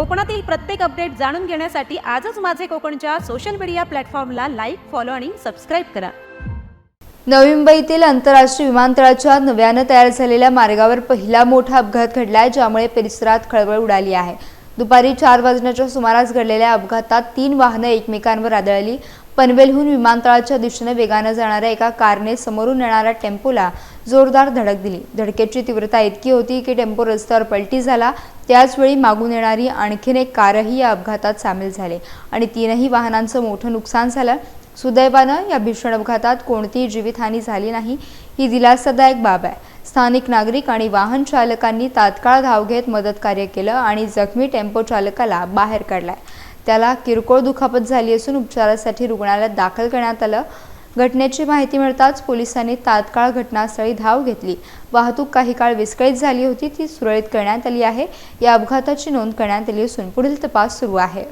कोकणातील प्रत्येक अपडेट जाणून घेण्यासाठी आजच माझे कोकणच्या सोशल मीडिया प्लॅटफॉर्मला लाईक फॉलो आणि सबस्क्राईब करा. नवी मुंबईतील आंतरराष्ट्रीय विमानतळाच्या नव्यानं तयार झालेल्या मार्गावर पहिला मोठा अपघात घडलाय ज्यामुळे परिसरात खळबळ उडाली आहे. दुपारी चार वाजण्याच्या सुमारास घडलेल्या अपघातात तीन वाहनं एकमेकांवर आदळली. पनवेलहून विमानतळाच्या दिशेने वेगानं जाणाऱ्या एका कारने समोरून येणाऱ्या टेम्पोला जोरदार धडक दिली. धडकेची तीव्रता इतकी होती की टेम्पो रस्त्यावर पलटी झाला. त्याचवेळी मागून येणारी आणखीन एक कारही या अपघातात सामील झाले आणि तीनही वाहनांचं मोठं नुकसान झालं. सुदैवानं या भीषण अपघातात कोणतीही जीवितहानी झाली नाही. ही दिलासादायक बाब आहे. स्थानिक नागरिक आणि वाहन चालकांनी तात्काळ धाव घेत मदत कार्य केलं आणि जखमी टेम्पो चालकाला बाहेर काढलाय. त्याला किरकोळ दुखापत झाली असून उपचारासाठी रुग्णालयात दाखल करण्यात आलं. घटनेची माहिती मिळताच पोलिसांनी तात्काळ घटनास्थळी धाव घेतली. वाहतूक काही काळ विस्कळीत झाली होती ती सुरळीत करण्यात आली आहे. या अपघाताची नोंद करण्यात आली असून पुढील तपास सुरू आहे.